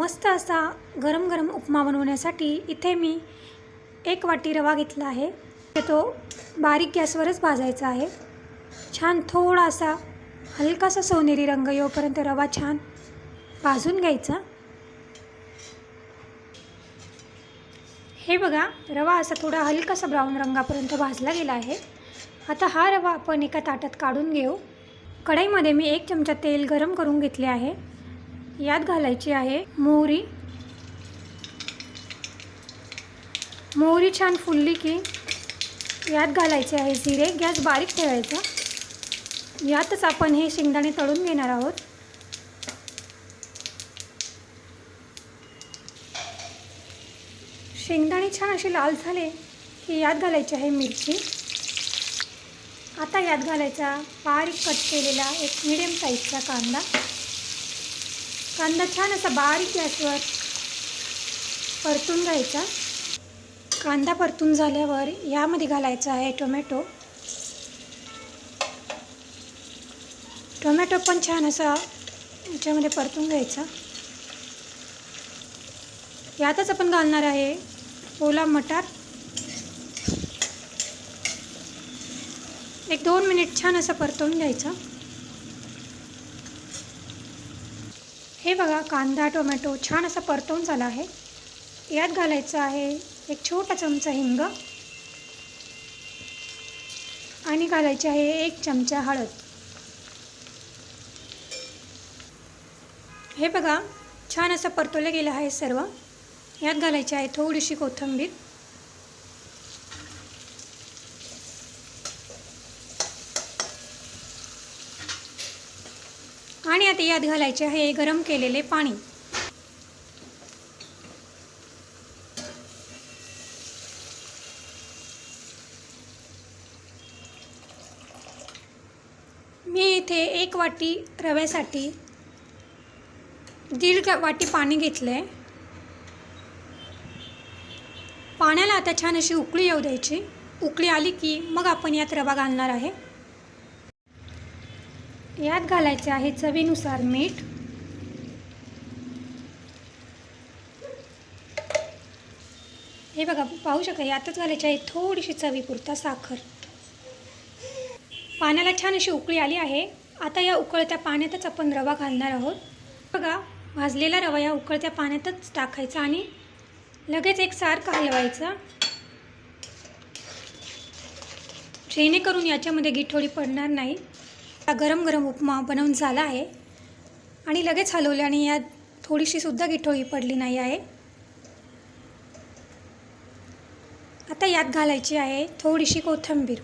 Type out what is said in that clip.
मस्त असा गरम गरम उपमा बनवण्यासाठी इथे मी एक वाटी रवा घेतला आहे. तो बारीक गॅसवरच भाजायचा आहे. छान थोडासा हलकासा सोनेरी रंग येऊपर्यंत रवा छान भाजून घ्यायचा. हे बघा रवा असा थोडा हलकासा ब्राऊन रंगापर्यंत भाजला गेला आहे. आता हा रवा आपण एका ताटात काढून घेऊ. कढईमध्ये मी एक चमचा तेल गरम करून घेतले आहे. यात घालायची आहे मोहरी. मोहरी छान फुलली की यात घालायचे आहे जिरे. गॅस बारीक ठेवायचा. यातच आपण हे शेंगदाणे तळून घेणार आहोत. शेंगदाणे छान असे लाल झाले की यात घालायची आहे मिरची. आता यात घालायचा बारीक कट केलेला एक मिडियम साईजचा कांदा. कांदा छान असा बारीक गॅसवर परतून घ्यायचा. कांदा परतून झाल्यावर यामध्ये घालायचा आहे टोमॅटो. टोमॅटो पण छान असा याच्यामध्ये परतून घ्यायचा. यातच आपण घालणार आहे ओला मटार. एक दोन मिनिट छान असं परतवून घ्यायचं. हे बघा कांदा टोमॅटो छान असा परतवून झाला आहे. यात घालायचं आहे एक छोटा चमचा हिंग. आणि घालायची आहे एक चमचा हळद. हे बघा छान असं परतवलं गेलं आहे सर्व. यात घालायची आहे थोडीशी कोथिंबीर. आणि आता यात घालायचे आहे. गरम केलेले पाणी. मी इथे एक वाटी रव्यासाठी दीड वाटी पाणी घेतलं आहे पाण्याला आता छान अशी उकळी येऊ द्यायची. उकळी आली की मग आपण यात रवा घालणार आहे. यात घालायचे आहे चवीनुसार मीठ. हे बघा पाहू शकता यातच घालायची आहे थोडीशी चवीपुरता साखर. पाण्याला छान अशी उकळी आली आहे. आता या उकळत्या पाण्यातच आपण रवा घालणार आहोत. बघा भाजलेला रवा या उकळत्या पाण्यातच टाकायचा आणि लगेच एक सारखा हलवायचा. जेणेकरून याच्यामध्ये गिठोडी पडणार नाही. हा गरम गरम उपमा बनवून झाला आहे. आणि लगेच हलवल्याने यात थोडीशी सुद्धा गिठोळी पडली नाही आहे. आता यात घालायची आहे थोडीशी कोथिंबीर.